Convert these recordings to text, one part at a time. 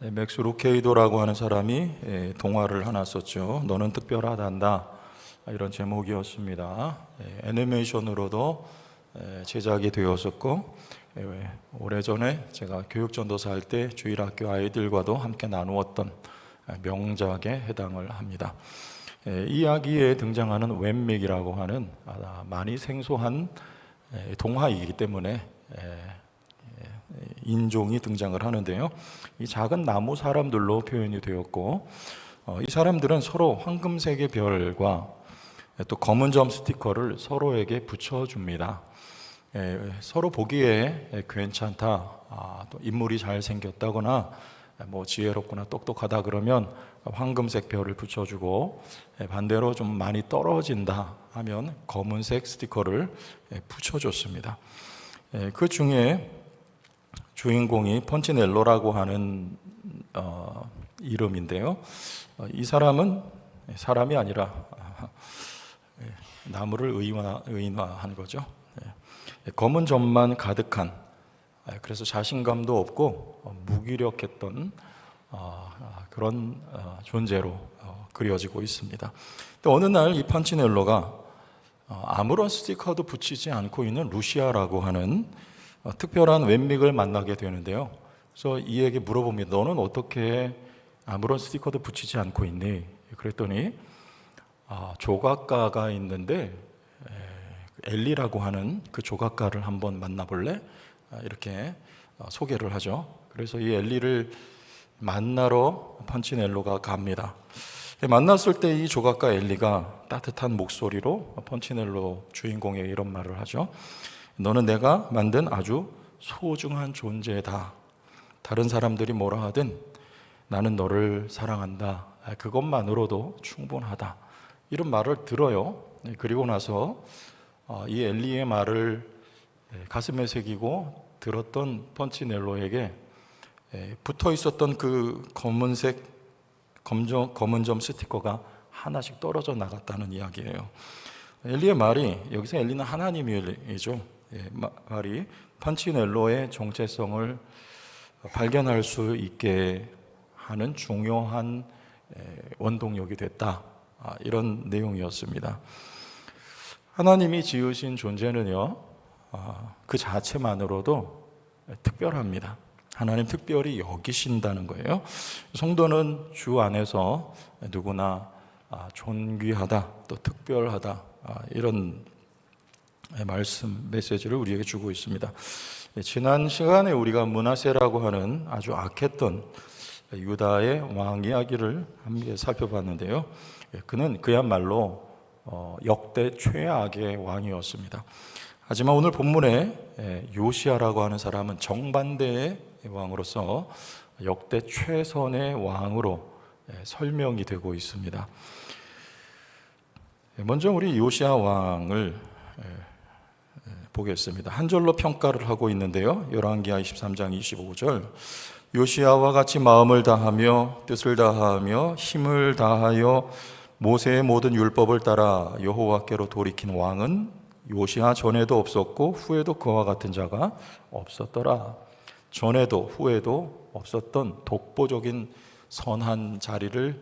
네, 맥스 루케이도라고 하는 사람이 예, 동화를 하나 썼죠. 너는 특별하단다. 이런 제목이었습니다. 예, 애니메이션으로도 예, 제작이 되었었고 예, 오래전에 제가 교육전도사 할 때 주일학교 아이들과도 함께 나누었던 명작에 해당을 합니다. 예, 이 이야기에 등장하는 웬맥이라고 하는 아, 많이 생소한 예, 동화이기 때문에 예, 인종이 등장을 하는데요. 이 작은 나무 사람들로 표현이 되었고 어, 이 사람들은 서로 황금색의 별과 또 검은 점 스티커를 서로에게 붙여줍니다. 예, 서로 보기에 괜찮다, 아, 또 인물이 잘 생겼다거나 뭐 지혜롭거나 똑똑하다 그러면 황금색 별을 붙여주고 예, 반대로 좀 많이 떨어진다 하면 검은색 스티커를 예, 붙여줬습니다. 예, 그 중에 주인공이 펀치넬로라고 하는 어, 이름인데요. 어, 이 사람은 사람이 아니라 예, 나무를 의인화, 의인화한 거죠. 예, 검은 점만 가득한 예, 그래서 자신감도 없고 어, 무기력했던 어, 아, 그런 어, 존재로 어, 그려지고 있습니다. 또 어느 날이 펀치넬로가 어, 아무런 스티커도 붙이지 않고 있는 루시아라고 하는 어, 특별한 웬믹을 만나게 되는데요. 그래서 이에게 물어봅니다. 너는 어떻게 아무런 스티커도 붙이지 않고 있니? 그랬더니 아, 조각가가 있는데 에, 엘리라고 하는 그 조각가를 한번 만나볼래? 아, 이렇게 어, 소개를 하죠. 그래서 이 엘리를 만나러 펀치넬로가 갑니다. 만났을 때 이 조각가 엘리가 따뜻한 목소리로 펀치넬로 주인공에 이런 말을 하죠. 너는 내가 만든 아주 소중한 존재다. 다른 사람들이 뭐라 하든 나는 너를 사랑한다. 아, 그것만으로도 충분하다. 이런 말을 들어요. 네, 그리고 나서 어, 이 엘리의 말을 예, 가슴에 새기고 들었던 펀치넬로에게 예, 붙어 있었던 그 검은색 검정, 검은 점 스티커가 하나씩 떨어져 나갔다는 이야기예요. 엘리의 말이 여기서 엘리는 하나님이죠. 예, 말이 펀치넬로의 정체성을 발견할 수 있게 하는 중요한 원동력이 됐다. 아, 이런 내용이었습니다. 하나님이 지으신 존재는요, 아, 그 자체만으로도 특별합니다. 하나님 특별히 여기신다는 거예요. 성도는 주 안에서 누구나 아, 존귀하다, 또 특별하다, 이런 말씀 메시지를 우리에게 주고 있습니다. 예, 지난 시간에 우리가 문하세라고 하는 아주 악했던 유다의 왕 이야기를 함께 살펴봤는데요. 예, 그는 그야말로 어, 역대 최악의 왕이었습니다. 하지만 오늘 본문에 예, 요시아라고 하는 사람은 정반대의 왕으로서 역대 최선의 왕으로 설명이 되고 있습니다. 먼저 우리 요시아 왕을 보겠습니다. 한 절로 평가를 하고 있는데요. 열왕기하 23장 25절. 요시아와 같이 마음을 다하며 뜻을 다하며 힘을 다하여 모세의 모든 율법을 따라 여호와께로 돌이킨 왕은 요시아 전에도 없었고 후에도 그와 같은 자가 없었더라. 전에도 후에도 없었던 독보적인 선한 자리를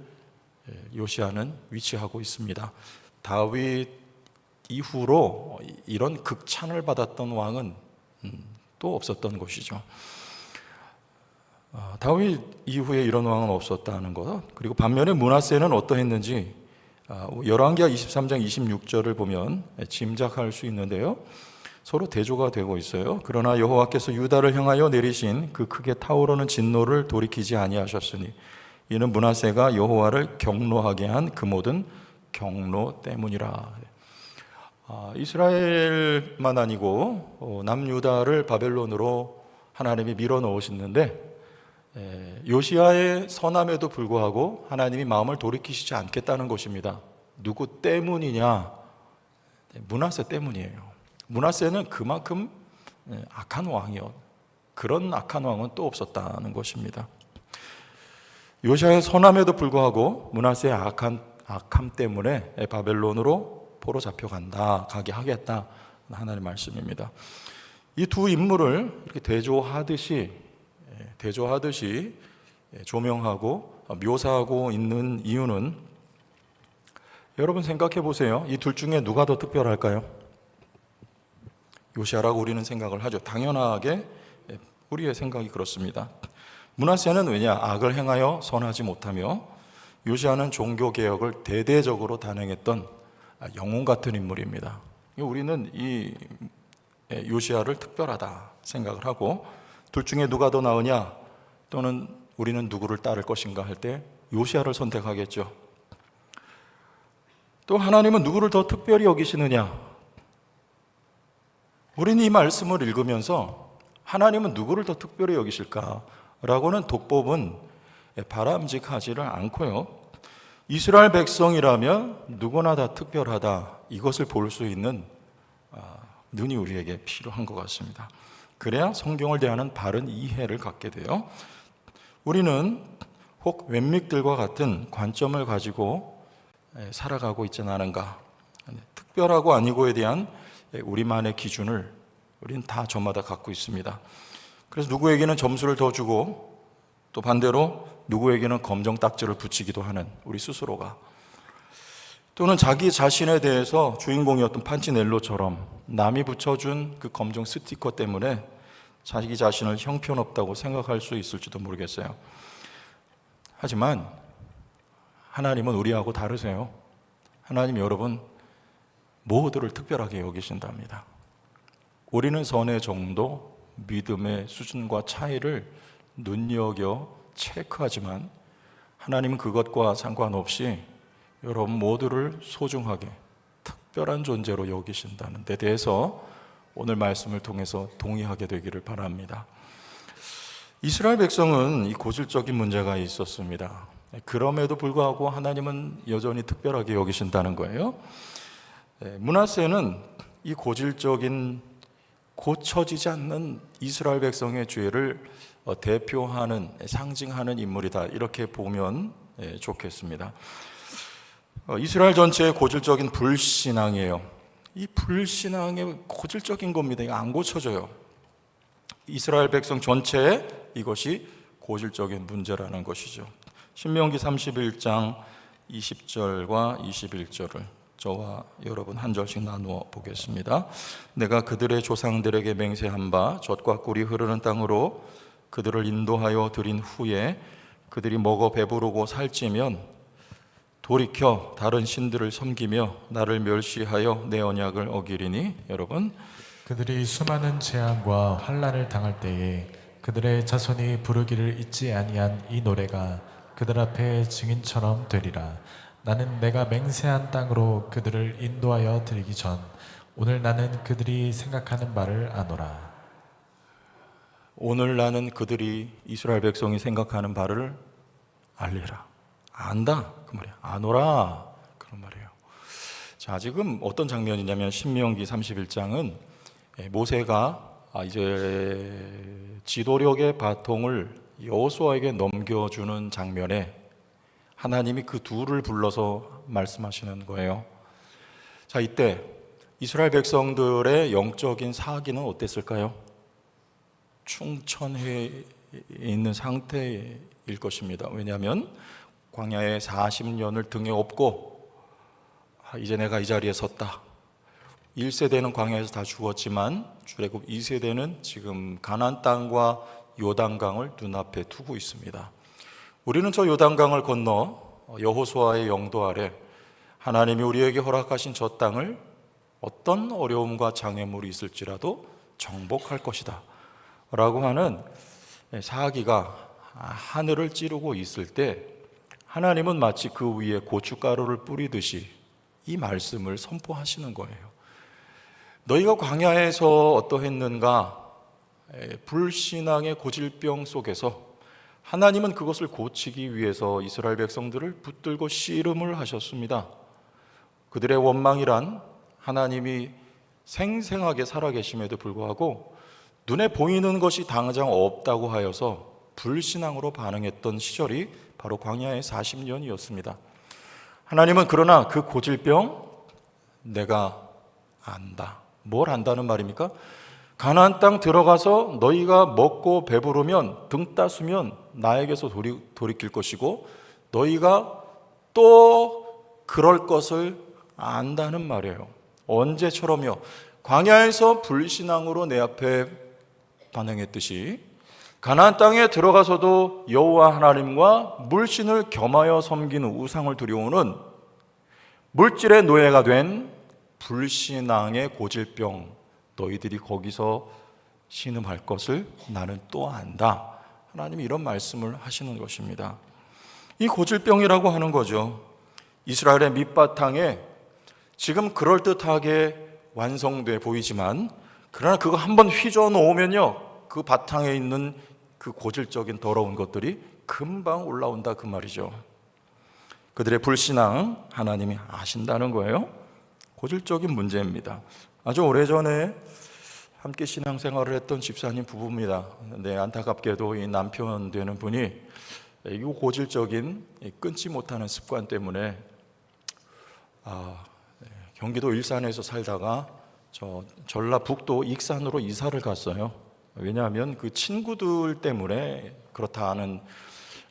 요시아는 위치하고 있습니다. 다윗 이후로 이런 극찬을 받았던 왕은 음, 또 없었던 것이죠. 아, 다윗 이후에 이런 왕은 없었다는 것. 그리고 반면에 문하세는 어떠했는지 아, 열왕기하 23장 26절을 보면 짐작할 수 있는데요. 서로 대조가 되고 있어요. 그러나 여호와께서 유다를 향하여 내리신 그 크게 타오르는 진노를 돌이키지 아니하셨으니 이는 문하세가 여호와를 경노하게 한 그 모든 경로 때문이라. 아, 이스라엘만 아니고 어, 남유다를 바벨론으로 하나님이 밀어 넣으셨는데 요시아의 선함에도 불구하고 하나님이 마음을 돌이키시지 않겠다는 것입니다. 누구 때문이냐? 네, 문하세 때문이에요. 문하세는 그만큼 악한 왕이요. 그런 악한 왕은 또 없었다는 것입니다. 요시아의 선함에도 불구하고 문하세의 악한 악함 때문에 바벨론으로 포로 잡혀간다, 가게 하겠다. 하나님의 말씀입니다. 이 두 인물을 이렇게 대조하듯이, 예, 대조하듯이 예, 조명하고 어, 묘사하고 있는 이유는 여러분 생각해 보세요. 이 둘 중에 누가 더 특별할까요? 요시아라고 우리는 생각을 하죠. 당연하게 예, 우리의 생각이 그렇습니다. 문하세는 왜냐 악을 행하여 선하지 못하며 요시아는 종교 개혁을 대대적으로 단행했던 아, 영웅 같은 인물입니다. 우리는 이 예, 요시아를 특별하다 생각을 하고 둘 중에 누가 더 나으냐 또는 우리는 누구를 따를 것인가 할 때 요시아를 선택하겠죠. 또 하나님은 누구를 더 특별히 여기시느냐? 우리는 이 말씀을 읽으면서 하나님은 누구를 더 특별히 여기실까라고는 독법은 바람직하지를 않고요. 이스라엘 백성이라면 누구나 다 특별하다 이것을 볼 수 있는 아, 눈이 우리에게 필요한 것 같습니다. 그래야 성경을 대하는 바른 이해를 갖게 돼요. 우리는 혹 웬믹들과 같은 관점을 가지고 살아가고 있지는 않은가? 특별하고 아니고에 대한 우리만의 기준을 우리는 다 저마다 갖고 있습니다. 그래서 누구에게는 점수를 더 주고 또 반대로 누구에게는 검정 딱지를 붙이기도 하는 우리 스스로가 또는 자기 자신에 대해서 주인공이었던 판치넬로처럼 남이 붙여준 그 검정 스티커 때문에 자기 자신을 형편없다고 생각할 수 있을지도 모르겠어요. 하지만 하나님은 우리하고 다르세요. 하나님 여러분 모두를 특별하게 여기신답니다. 우리는 선의 정도, 믿음의 수준과 차이를 눈여겨 체크하지만 하나님은 그것과 상관없이 여러분 모두를 소중하게 특별한 존재로 여기신다는 데 대해서 오늘 말씀을 통해서 동의하게 되기를 바랍니다. 이스라엘 백성은 이 고질적인 문제가 있었습니다. 그럼에도 불구하고 하나님은 여전히 특별하게 여기신다는 거예요. 문하세는 이 고질적인 고쳐지지 않는 이스라엘 백성의 죄를 어, 대표하는 상징하는 인물이다 이렇게 보면 예, 좋겠습니다. 어, 이스라엘 전체의 고질적인 불신앙이에요. 이 불신앙의 고질적인 겁니다. 이거 안 고쳐져요. 이스라엘 백성 전체에 이것이 고질적인 문제라는 것이죠. 신명기 31장 20절과 21절을 저와 여러분 한 절씩 나누어 보겠습니다. 내가 그들의 조상들에게 맹세한 바 젖과 꿀이 흐르는 땅으로 그들을 인도하여 드린 후에 그들이 먹어 배부르고 살찌면 돌이켜 다른 신들을 섬기며 나를 멸시하여 내 언약을 어기리니 여러분 그들이 수많은 재앙과 환란을 당할 때에 그들의 자손이 부르기를 잊지 아니한 이 노래가 그들 앞에 증인처럼 되리라. 나는 내가 맹세한 땅으로 그들을 인도하여 드리기 전 오늘 나는 그들이 생각하는 바를 아노라. 오늘 나는 그들이 이스라엘 백성이 생각하는 바를 알리라. 안다. 그 말이야. 아노라. 그런 말이에요. 자, 지금 어떤 장면이냐면 신명기 31장은 모세가 아, 이제 지도력의 바통을 여호수아에게 넘겨주는 장면에 하나님이 그 둘을 불러서 말씀하시는 거예요. 자, 이때 이스라엘 백성들의 영적인 사기는 어땠을까요? 충천해 있는 상태일 것입니다. 왜냐하면 광야에 40년을 등에 업고 아, 이제 내가 이 자리에 섰다. 1세대는 광야에서 다 죽었지만 출애굽 2세대는 지금 가나안 땅과 요단강을 눈앞에 두고 있습니다. 우리는 저 요단강을 건너 여호수아의 영도 아래 하나님이 우리에게 허락하신 저 땅을 어떤 어려움과 장애물이 있을지라도 정복할 것이다. 라고 하는 사기가 하늘을 찌르고 있을 때 하나님은 마치 그 위에 고춧가루를 뿌리듯이 이 말씀을 선포하시는 거예요. 너희가 광야에서 어떠했는가? 불신앙의 고질병 속에서 하나님은 그것을 고치기 위해서 이스라엘 백성들을 붙들고 씨름을 하셨습니다. 그들의 원망이란 하나님이 생생하게 살아계심에도 불구하고 눈에 보이는 것이 당장 없다고 하여서 불신앙으로 반응했던 시절이 바로 광야의 40년이었습니다. 하나님은 그러나 그 고질병 내가 안다. 뭘 안다는 말입니까? 가나안 땅 들어가서 너희가 먹고 배부르면 등 따수면 나에게서 돌이, 돌이킬 것이고 너희가 또 그럴 것을 안다는 말이에요. 언제처럼요? 광야에서 불신앙으로 내 앞에 반응했듯이 가나안 땅에 들어가서도 여호와 하나님과 물신을 겸하여 섬기는 우상을 두려우는 물질의 노예가 된 불신앙의 고질병 너희들이 거기서 신음할 것을 나는 또 안다. 하나님이 이런 말씀을 하시는 것입니다. 이 고질병이라고 하는 거죠. 이스라엘의 밑바탕에 지금 그럴듯하게 완성돼 보이지만 그러나 그거 한번 휘저 놓으면요. 그 바탕에 있는 그 고질적인 더러운 것들이 금방 올라온다 그 말이죠. 그들의 불신앙 하나님이 아신다는 거예요. 고질적인 문제입니다. 아주 오래전에 함께 신앙생활을 했던 집사님 부부입니다. 네, 안타깝게도 이 남편 되는 분이 이 고질적인 이 끊지 못하는 습관 때문에 아, 네, 경기도 일산에서 살다가 저 전라북도 익산으로 이사를 갔어요. 왜냐하면 그 친구들 때문에 그렇다는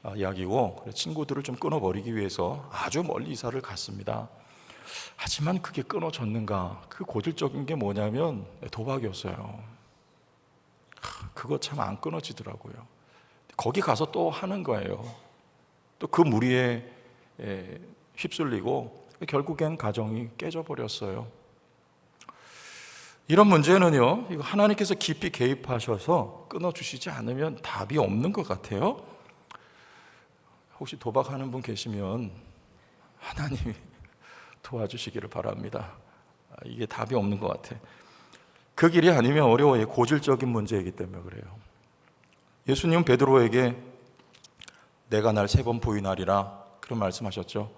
아, 이야기고 친구들을 좀 끊어버리기 위해서 아주 멀리 이사를 갔습니다. 하지만 그게 끊어졌는가? 그 고질적인 게 뭐냐면 도박이었어요. 하, 그거 참 안 끊어지더라고요. 거기 가서 또 하는 거예요. 또 그 무리에 에, 휩쓸리고 결국엔 가정이 깨져버렸어요. 이런 문제는요, 이거 하나님께서 깊이 개입하셔서 끊어주시지 않으면 답이 없는 것 같아요. 혹시 도박하는 분 계시면 하나님이 도와주시기를 바랍니다. 아, 이게 답이 없는 것 같아. 그 길이 아니면 어려워요. 고질적인 문제이기 때문에 그래요. 예수님은 베드로에게 내가 날 세 번 부인하리라 그런 말씀하셨죠.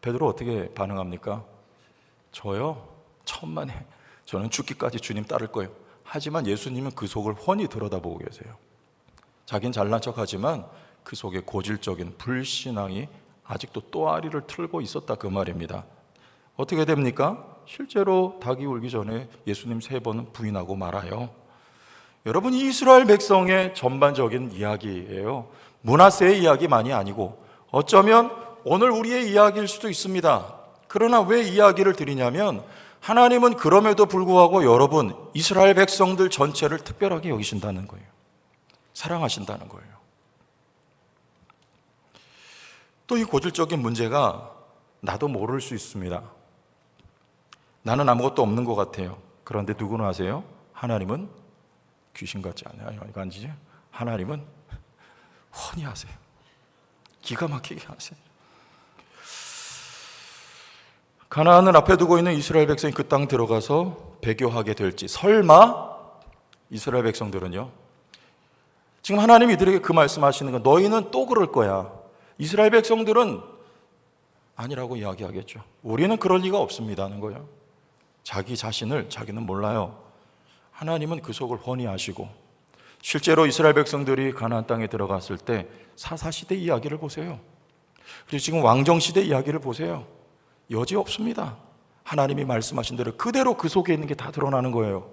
베드로 어떻게 반응합니까? 저요 천만에 저는 죽기까지 주님 따를 거예요. 하지만 예수님은 그 속을 훤히 들여다보고 계세요. 자긴 잘난 척하지만 그 속에 고질적인 불신앙이 아직도 또아리를 틀고 있었다 그 말입니다. 어떻게 됩니까? 실제로 닭이 울기 전에 예수님 세 번은 부인하고 말아요. 여러분 이 이스라엘 백성의 전반적인 이야기예요. 문하세의 이야기만이 아니고 어쩌면 오늘 우리의 이야기일 수도 있습니다. 그러나 왜 이야기를 드리냐면 하나님은 그럼에도 불구하고 여러분 이스라엘 백성들 전체를 특별하게 여기신다는 거예요. 사랑하신다는 거예요. 또 이 고질적인 문제가 나도 모를 수 있습니다. 나는 아무것도 없는 것 같아요. 그런데 누구는 아세요? 하나님은 귀신 같지 않아요. 이거 아니지? 하나님은 훤히 하세요. 기가 막히게 하세요. 가나안을 앞에 두고 있는 이스라엘 백성이 그 땅 들어가서 배교하게 될지 설마 이스라엘 백성들은요. 지금 하나님이 이들에게 그 말씀하시는 건 너희는 또 그럴 거야. 이스라엘 백성들은 아니라고 이야기하겠죠. 우리는 그럴 리가 없습니다는 거예요. 자기 자신을 자기는 몰라요. 하나님은 그 속을 훤히 아시고 실제로 이스라엘 백성들이 가나안 땅에 들어갔을 때 사사 시대 이야기를 보세요. 그리고 지금 왕정 시대 이야기를 보세요. 여지 없습니다. 하나님이 말씀하신 대로 그대로 그 속에 있는 게 다 드러나는 거예요.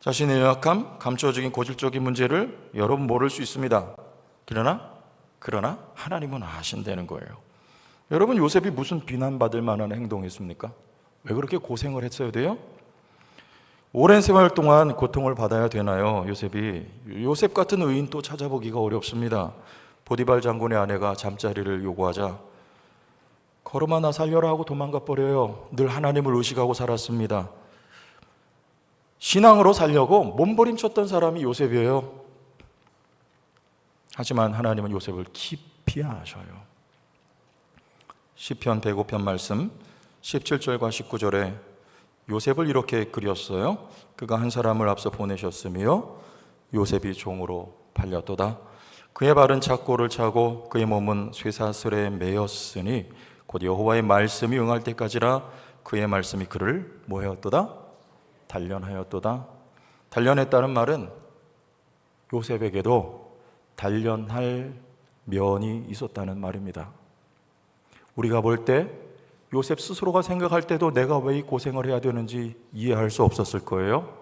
자신의 연약함, 감추어진 고질적인 문제를 여러분 모를 수 있습니다. 그러나 그러나 하나님은 아신다는 거예요. 여러분 요셉이 무슨 비난받을 만한 행동했습니까? 왜 그렇게 고생을 했어야 돼요? 오랜 세월 동안 고통을 받아야 되나요? 요셉이 요셉 같은 의인 또 찾아보기가 어렵습니다. 보디발 장군의 아내가 잠자리를 요구하자 걸음아 나 살려라 하고 도망가 버려요. 늘 하나님을 의식하고 살았습니다. 신앙으로 살려고 몸부림쳤던 사람이 요셉이에요. 하지만 하나님은 요셉을 깊이 아셔요. 시편 105편 말씀 17절과 19절에 요셉을 이렇게 그렸어요. 그가 한 사람을 앞서 보내셨으며 요셉이 종으로 팔렸도다. 그의 발은 착고를 차고 그의 몸은 쇠사슬에 매였으니 곧 여호와의 말씀이 응할 때까지라 그의 말씀이 그를 뭐하였도다? 단련하였도다. 단련했다는 말은 요셉에게도 단련할 면이 있었다는 말입니다. 우리가 볼 때 요셉 스스로가 생각할 때도 내가 왜 이 고생을 해야 되는지 이해할 수 없었을 거예요.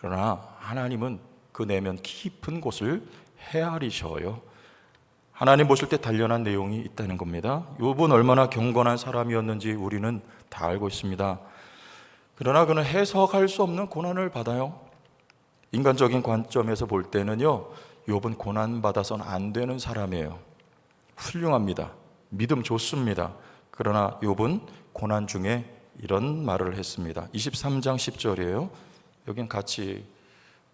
그러나 하나님은 그 내면 깊은 곳을 헤아리셔요. 하나님 보실 때 단련한 내용이 있다는 겁니다. 욥은 얼마나 경건한 사람이었는지 우리는 다 알고 있습니다. 그러나 그는 해석할 수 없는 고난을 받아요. 인간적인 관점에서 볼 때는요, 욥은 고난 받아서는 안 되는 사람이에요. 훌륭합니다. 믿음 좋습니다. 그러나 욥은 고난 중에 이런 말을 했습니다. 23장 10절이에요. 여긴 같이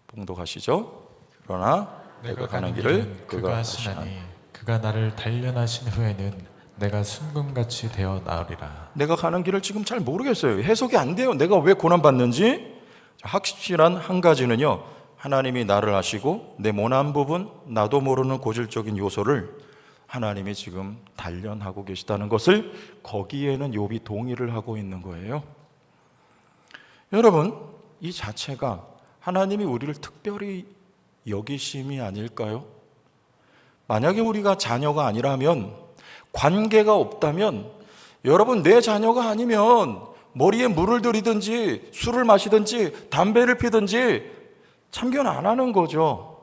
봉독하시죠. 그러나 내가 가는 길을 그가 하시나니 그가 나를 단련하신 후에는 내가 순금같이 되어 나으리라. 내가 가는 길을 지금 잘 모르겠어요. 해석이 안 돼요. 내가 왜 고난 받는지 확실한 한 가지는요. 하나님이 나를 아시고 내 모난 부분 나도 모르는 고질적인 요소를 하나님이 지금 단련하고 계시다는 것을 거기에는 욥이 동의를 하고 있는 거예요. 여러분, 이 자체가 하나님이 우리를 특별히 여기심이 아닐까요? 만약에 우리가 자녀가 아니라면 관계가 없다면 여러분 내 자녀가 아니면 머리에 물을 들이든지 술을 마시든지 담배를 피든지 참견 안 하는 거죠.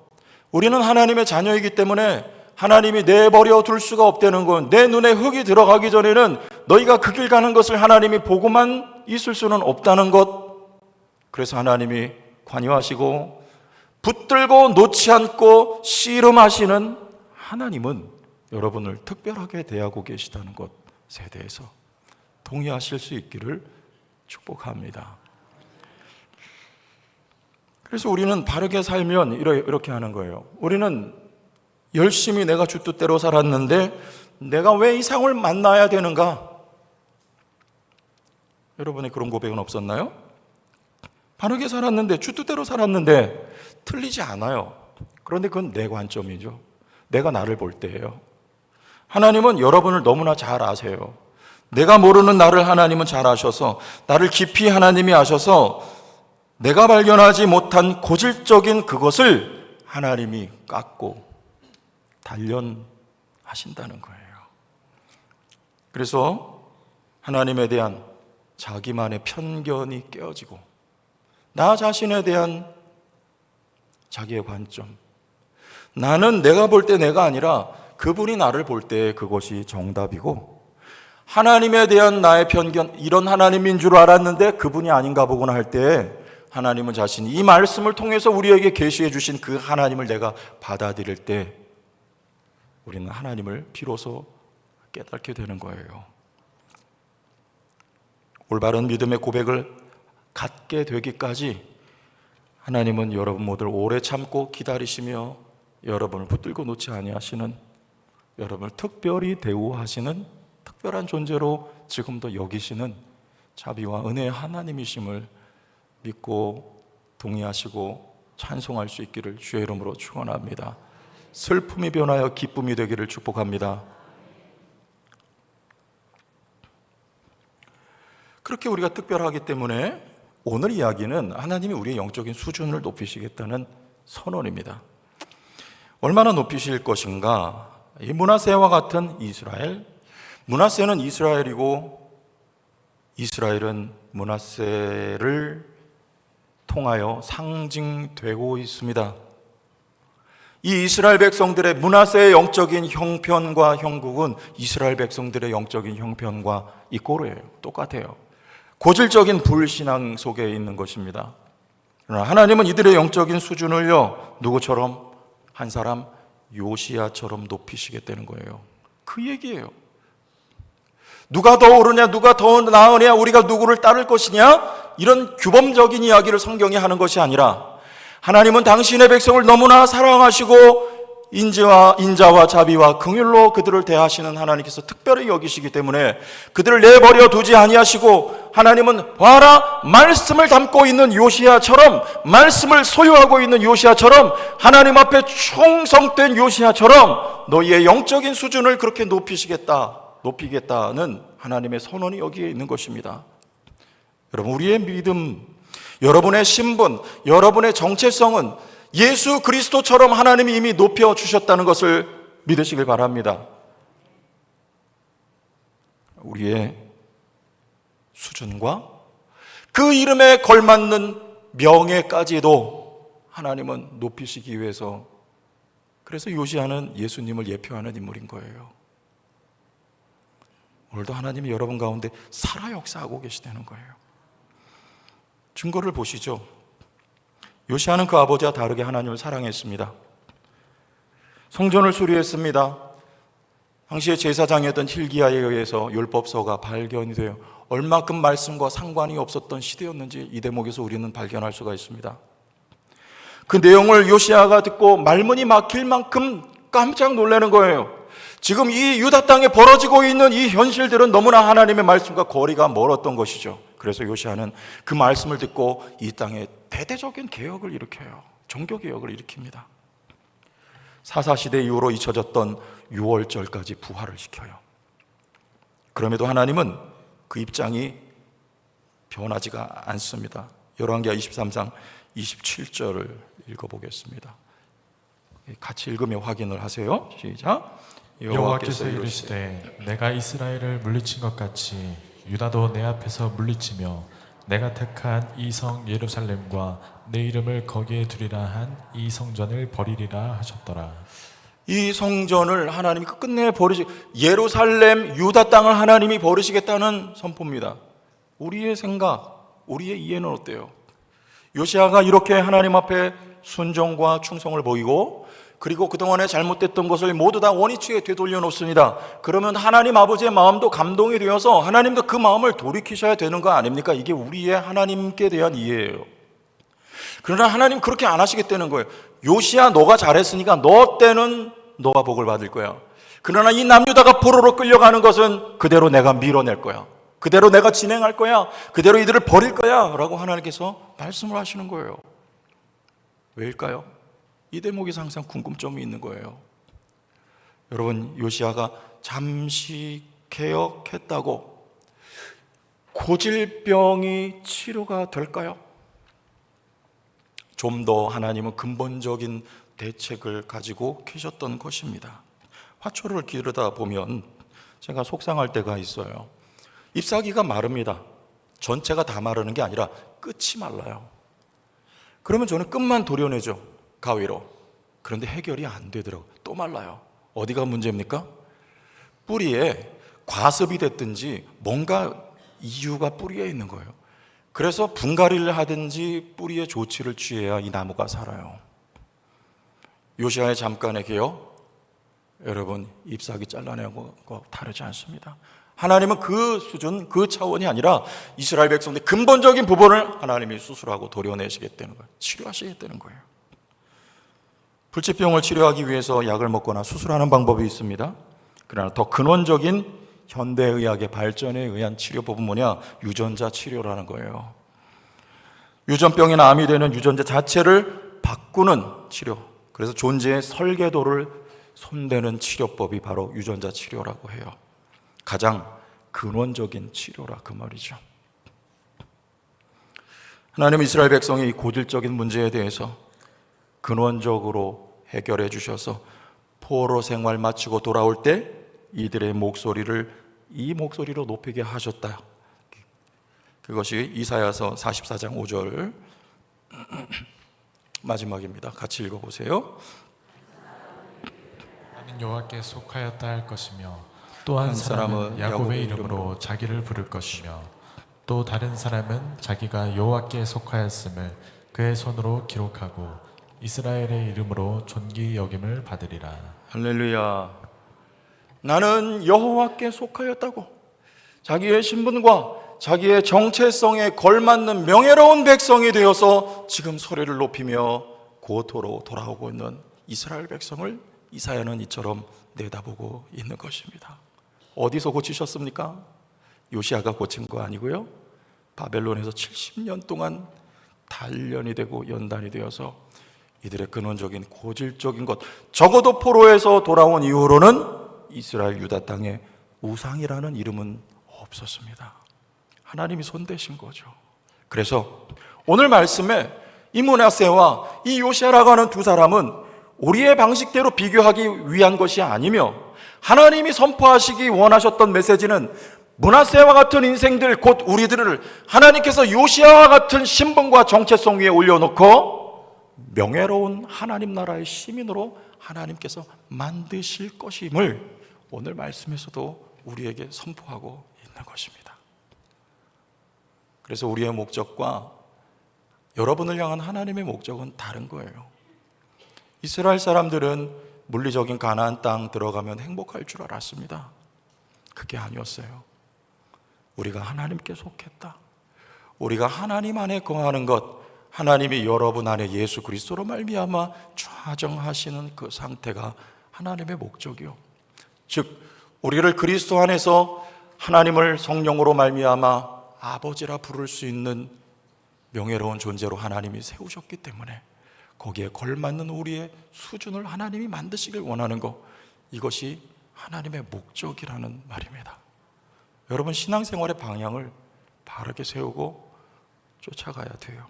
우리는 하나님의 자녀이기 때문에 하나님이 내버려 둘 수가 없다는 건 내 눈에 흙이 들어가기 전에는 너희가 그 길 가는 것을 하나님이 보고만 있을 수는 없다는 것. 그래서 하나님이 관여하시고 붙들고 놓지 않고 씨름하시는 하나님은 여러분을 특별하게 대하고 계시다는 것에 대해서 동의하실 수 있기를 축복합니다. 그래서 우리는 바르게 살면 이렇게 하는 거예요. 우리는 열심히 내가 주 뜻대로 살았는데 내가 왜 이 상을 만나야 되는가? 여러분의 그런 고백은 없었나요? 바르게 살았는데 주 뜻대로 살았는데 틀리지 않아요. 그런데 그건 내 관점이죠. 내가 나를 볼 때예요. 하나님은 여러분을 너무나 잘 아세요. 내가 모르는 나를 하나님은 잘 아셔서 나를 깊이 하나님이 아셔서 내가 발견하지 못한 고질적인 그것을 하나님이 깎고 단련하신다는 거예요. 그래서 하나님에 대한 자기만의 편견이 깨어지고 나 자신에 대한 자기의 관점. 나는 내가 볼 때 내가 아니라 그분이 나를 볼 때 그것이 정답이고 하나님에 대한 나의 편견, 이런 하나님인 줄 알았는데 그분이 아닌가 보구나 할 때 하나님은 자신이 이 말씀을 통해서 우리에게 계시해 주신 그 하나님을 내가 받아들일 때 우리는 하나님을 비로소 깨닫게 되는 거예요. 올바른 믿음의 고백을 갖게 되기까지 하나님은 여러분 모두를 오래 참고 기다리시며 여러분을 붙들고 놓지 아니하시는 여러분을 특별히 대우하시는 특별한 존재로 지금도 여기시는 자비와 은혜의 하나님이심을 믿고 동의하시고 찬송할 수 있기를 주의 이름으로 축원합니다. 슬픔이 변하여 기쁨이 되기를 축복합니다. 그렇게 우리가 특별하기 때문에 오늘 이야기는 하나님이 우리의 영적인 수준을 높이시겠다는 선언입니다. 얼마나 높이실 것인가? 이 문하세와 같은 이스라엘, 문하세는 이스라엘이고 이스라엘은 문하세를 통하여 상징되고 있습니다. 이 이스라엘 백성들의 문하세의 영적인 형편과 형국은 이스라엘 백성들의 영적인 형편과 이꼬르예요. 똑같아요. 고질적인 불신앙 속에 있는 것입니다. 하나님은 이들의 영적인 수준을요, 누구처럼? 한 사람 요시야처럼 높이시겠다는 거예요. 그 얘기예요. 누가 더 오르냐, 누가 더 나으냐, 우리가 누구를 따를 것이냐? 이런 규범적인 이야기를 성경이 하는 것이 아니라 하나님은 당신의 백성을 너무나 사랑하시고 인자와 인자와 자비와 긍휼로 그들을 대하시는 하나님께서 특별히 여기시기 때문에 그들을 내버려 두지 아니하시고 하나님은 봐라 말씀을 담고 있는 요시야처럼 말씀을 소유하고 있는 요시야처럼 하나님 앞에 충성된 요시야처럼 너희의 영적인 수준을 그렇게 높이시겠다 높이겠다는 하나님의 선언이 여기에 있는 것입니다. 여러분 우리의 믿음 여러분의 신분 여러분의 정체성은 예수 그리스도처럼 하나님이 이미 높여 주셨다는 것을 믿으시길 바랍니다. 우리의 수준과 그 이름에 걸맞는 명예까지도 하나님은 높이시기 위해서 그래서 요시아는 예수님을 예표하는 인물인 거예요. 오늘도 하나님이 여러분 가운데 살아 역사하고 계시다는 거예요. 증거를 보시죠. 요시아는 그 아버지와 다르게 하나님을 사랑했습니다. 성전을 수리했습니다. 당시에 제사장이었던 힐기야에 의해서 율법서가 돼요. 얼마큼 말씀과 상관이 없었던 시대였는지 이 대목에서 우리는 발견할 수가 있습니다. 그 내용을 요시아가 듣고 말문이 막힐 만큼 깜짝 놀라는 거예요. 지금 이 유다 땅에 벌어지고 있는 이 현실들은 너무나 하나님의 말씀과 거리가 멀었던 것이죠. 그래서 요시아는 그 말씀을 듣고 이 땅에 대대적인 개혁을 일으켜요. 종교 개혁을 일으킵니다. 사사시대 이후로 잊혀졌던 6월절까지 부활을 시켜요. 그럼에도 하나님은 그 입장이 변하지가 않습니다. 열왕기하 23장 27절을 읽어보겠습니다. 같이 읽으며 확인을 하세요. 시작. 여호와께서 이르시되 내가 이스라엘을 물리친 것 같이 유다도 내 앞에서 물리치며 내가 택한 이 성 예루살렘과 내 이름을 거기에 두리라 한 이 성전을 버리리라 하셨더라. 이 성전을 하나님이 끝내 버리시 예루살렘 유다 땅을 하나님이 버리시겠다는 선포입니다. 우리의 생각, 우리의 이해는 어때요? 요시아가 이렇게 하나님 앞에 순종과 충성을 보이고 그리고 그동안에 잘못됐던 것을 모두 다 원위치에 되돌려 놓습니다. 그러면 하나님 아버지의 마음도 감동이 되어서 하나님도 그 마음을 돌이키셔야 되는 거 아닙니까? 이게 우리의 하나님께 대한 이해예요. 그러나 하나님 그렇게 안 하시겠다는 거예요. 요시야 너가 잘했으니까 너 때는 너가 복을 받을 거야. 그러나 이 남유다가 포로로 끌려가는 것은 그대로 내가 밀어낼 거야. 그대로 내가 진행할 거야. 그대로 이들을 버릴 거야. 라고 하나님께서 말씀을 하시는 거예요. 왜일까요? 이 대목에서 항상 궁금점이 있는 거예요. 여러분, 요시아가 잠시 개혁했다고 고질병이 치료가 될까요? 좀 더 하나님은 근본적인 대책을 가지고 계셨던 것입니다. 화초를 기르다 보면 제가 속상할 때가 있어요. 잎사귀가 마릅니다. 전체가 다 마르는 게 아니라 끝이 말라요. 그러면 저는 끝만 도려내죠. 가위로. 그런데 해결이 안 되더라고요. 또 말라요. 어디가 문제입니까? 뿌리에 과습이 됐든지 뭔가 이유가 뿌리에 있는 거예요. 그래서 분갈이를 하든지 뿌리에 조치를 취해야 이 나무가 살아요. 요시아의 개혁, 여러분 잎사귀 잘라내는 것과 다르지 않습니다. 하나님은 그 수준, 그 차원이 아니라 이스라엘 백성들 근본적인 부분을 하나님이 수술하고 도려내시겠다는 거예요. 치료하시겠다는 거예요. 불치병을 치료하기 위해서 약을 먹거나 수술하는 방법이 있습니다. 그러나 더 근원적인 현대의학의 발전에 의한 치료법은 뭐냐? 유전자 치료라는 거예요. 유전병이나 암이 되는 유전자 자체를 바꾸는 치료. 그래서 존재의 설계도를 손대는 치료법이 바로 유전자 치료라고 해요. 가장 근원적인 치료라 그 말이죠. 하나님 이스라엘 백성의 이 고질적인 문제에 대해서 근원적으로 해결해 주셔서 포로 생활 마치고 돌아올 때 이들의 목소리를 이 목소리로 높이게 하셨다. 그것이 이사야서 44장 5절 마지막입니다. 같이 읽어 보세요. 나는 여호와께 속하였다 할 것이며 또한한 사람은 야곱의 이름으로 자기를 부를 것이며 또 다른 사람은 자기가 여호와께 속하였음을 그의 손으로 기록하고 이스라엘의 이름으로 존귀 여김을 받으리라. 할렐루야. 나는 여호와께 속하였다고. 자기의 신분과 자기의 정체성에 걸맞는 명예로운 백성이 되어서 지금 소리를 높이며 고토로 돌아오고 있는 이스라엘 백성을 이사야는 이처럼 내다보고 있는 것입니다. 어디서 고치셨습니까? 요시아가 고친 거 아니고요. 바벨론에서 70년 동안 단련이 되고 연단이 되어서 이들의 근원적인 고질적인 것 적어도 포로에서 돌아온 이후로는 이스라엘 유다 땅에 우상이라는 이름은 없었습니다. 하나님이 손대신 거죠. 그래서 오늘 말씀에 이 문하세와 이 요시아라고 하는 두 사람은 우리의 방식대로 비교하기 위한 것이 아니며 하나님이 선포하시기 원하셨던 메시지는 문하세와 같은 인생들 곧 우리들을 하나님께서 요시아와 같은 신분과 정체성 위에 올려놓고 명예로운 하나님 나라의 시민으로 하나님께서 만드실 것임을 오늘 말씀에서도 우리에게 선포하고 있는 것입니다. 그래서 우리의 목적과 여러분을 향한 하나님의 목적은 다른 거예요. 이스라엘 사람들은 물리적인 가나안 땅 들어가면 행복할 줄 알았습니다. 그게 아니었어요. 우리가 하나님께 속했다. 우리가 하나님 안에 거하는 것, 하나님이 여러분 안에 예수 그리스도로 말미암아 좌정하시는 그 상태가 하나님의 목적이요. 즉 우리를 그리스도 안에서 하나님을 성령으로 말미암아 아버지라 부를 수 있는 명예로운 존재로 하나님이 세우셨기 때문에 거기에 걸맞는 우리의 수준을 하나님이 만드시길 원하는 것 이것이 하나님의 목적이라는 말입니다. 여러분 신앙생활의 방향을 바르게 세우고 쫓아가야 돼요.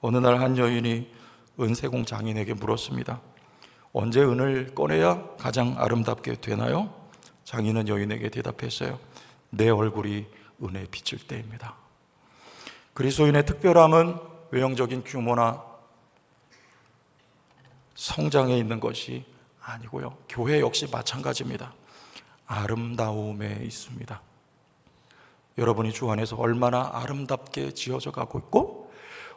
어느 날 한 여인이 은세공 장인에게 물었습니다. 언제 은을 꺼내야 가장 아름답게 되나요? 장인은 여인에게 대답했어요. 내 얼굴이 은에 비칠 때입니다. 그리스도인의 특별함은 외형적인 규모나 성장에 있는 것이 아니고요. 교회 역시 마찬가지입니다. 아름다움에 있습니다. 여러분이 주 안에서 얼마나 아름답게 지어져 가고 있고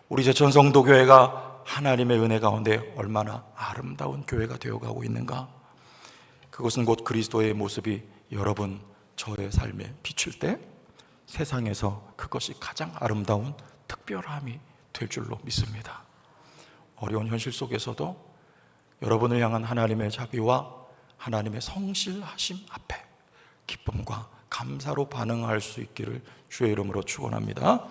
우리 제천 성도 교회가 하나님의 은혜 가운데 얼마나 아름다운 교회가 되어 가고 있는가? 그것은 곧 그리스도의 모습이 여러분 저의 삶에 비출 때 세상에서 그것이 가장 아름다운 특별함이 될 줄로 믿습니다. 어려운 현실 속에서도 여러분을 향한 하나님의 자비와 하나님의 성실하심 앞에 기쁨과 감사로 반응할 수 있기를 주의 이름으로 축원합니다.